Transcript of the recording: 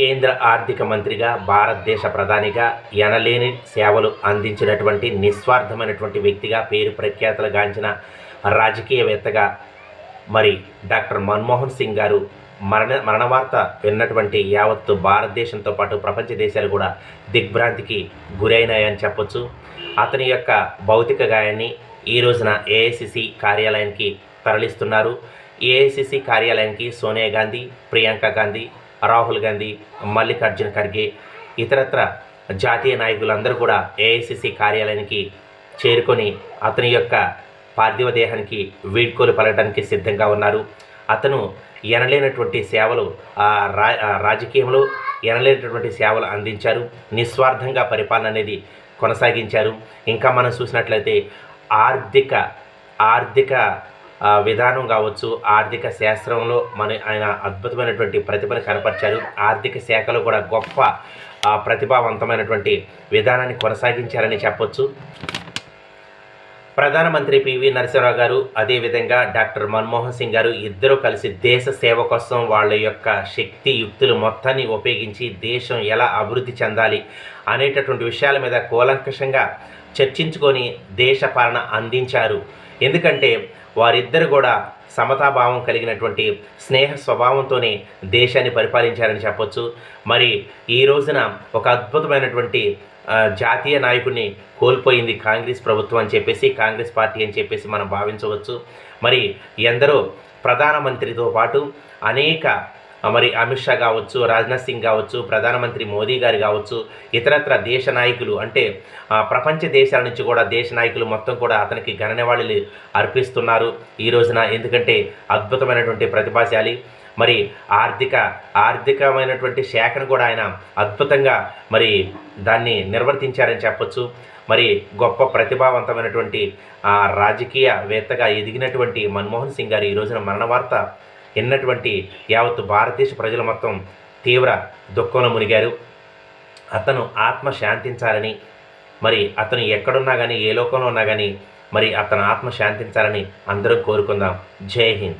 కేంద్ర ఆర్థిక మంత్రిగా భారతదేశ ప్రధానిగా ఎనలేని సేవలు అందించినటువంటి నిస్వార్థమైనటువంటి వ్యక్తిగా పేరు ప్రఖ్యాతలు గాంచిన రాజకీయవేత్తగా మరి డాక్టర్ మన్మోహన్ సింగ్ గారు మరణ మరణవార్త విన్నటువంటి యావత్తు భారతదేశంతో పాటు ప్రపంచ దేశాలు కూడా దిగ్భ్రాంతికి గురైనాయని చెప్పొచ్చు. అతని యొక్క భౌతిక గాయాన్ని ఈ రోజున ఏఐసిసి కార్యాలయానికి తరలిస్తున్నారు. ఏఐసిసి కార్యాలయానికి సోనియా గాంధీ ప్రియాంక గాంధీ రాహుల్ గాంధీ మల్లికార్జున ఖర్గే ఇతరత్ర జాతీయ నాయకులందరూ కూడా ఏఐసిసి కార్యాలయానికి చేరుకొని అతని యొక్క పార్థివ దేహానికి వీడ్కోలు పలకడానికి సిద్ధంగా ఉన్నారు. అతను ఎనలేనటువంటి సేవలు ఆ రా రాజకీయంలో ఎనలేనటువంటి సేవలు అందించారు. నిస్వార్థంగా పరిపాలన అనేది కొనసాగించారు. ఇంకా మనం చూసినట్లయితే ఆర్థిక ఆర్థిక విధానం కావచ్చు ఆర్థిక శాస్త్రంలో మన ఆయన అద్భుతమైనటువంటి ప్రతిభను కనపరిచారు. ఆర్థిక శాఖలో కూడా గొప్ప ప్రతిభావంతమైనటువంటి విధానాన్ని కొనసాగించారని చెప్పొచ్చు. ప్రధానమంత్రి పివి నరసింహరావు గారు అదేవిధంగా డాక్టర్ మన్మోహన్ సింగ్ గారు ఇద్దరూ కలిసి దేశ సేవ కోసం వాళ్ళ యొక్క శక్తి యుక్తులు మొత్తాన్ని ఉపయోగించి దేశం ఎలా అభివృద్ధి చెందాలి అనేటటువంటి విషయాల మీద కూలంకషంగా చర్చించుకొని దేశ పాలన అందించారు. ఎందుకంటే వారిద్దరు కూడా సమతాభావం కలిగినటువంటి స్నేహ స్వభావంతోనే దేశాన్ని పరిపాలించారని చెప్పొచ్చు. మరి ఈ రోజున ఒక అద్భుతమైనటువంటి జాతీయ నాయకుడిని కోల్పోయింది కాంగ్రెస్ ప్రభుత్వం అని చెప్పేసి కాంగ్రెస్ పార్టీ అని చెప్పేసి మనం భావించవచ్చు. మరి ఎందరో ప్రధానమంత్రితో పాటు అనేక మరి అమిత్ షా కావచ్చు రాజ్నాథ్ సింగ్ కావచ్చు ప్రధానమంత్రి మోదీ గారు కావచ్చు ఇతరత్ర దేశ నాయకులు అంటే ప్రపంచ దేశాల నుంచి కూడా దేశ నాయకులు మొత్తం కూడా అతనికి ఘననివాళులు అర్పిస్తున్నారు ఈ రోజున. ఎందుకంటే అద్భుతమైనటువంటి ప్రతిభాశాలి. మరి ఆర్థిక ఆర్థికమైనటువంటి శాఖను కూడా ఆయన అద్భుతంగా మరి దాన్ని నిర్వర్తించారని చెప్పొచ్చు. మరి గొప్ప ప్రతిభావంతమైనటువంటి రాజకీయవేత్తగా ఎదిగినటువంటి మన్మోహన్ సింగ్ గారు ఈ రోజున మరణ వార్త విన్నటువంటి యావత్తు భారతదేశ ప్రజలు మొత్తం తీవ్ర దుఃఖంలో మునిగారు. అతను ఆత్మ శాంతించాలని మరి అతను ఎక్కడున్నా కానీ ఏ లోకంలో ఉన్నా కానీ మరి అతను ఆత్మ శాంతించాలని అందరం కోరుకుందాం. జై హింద్.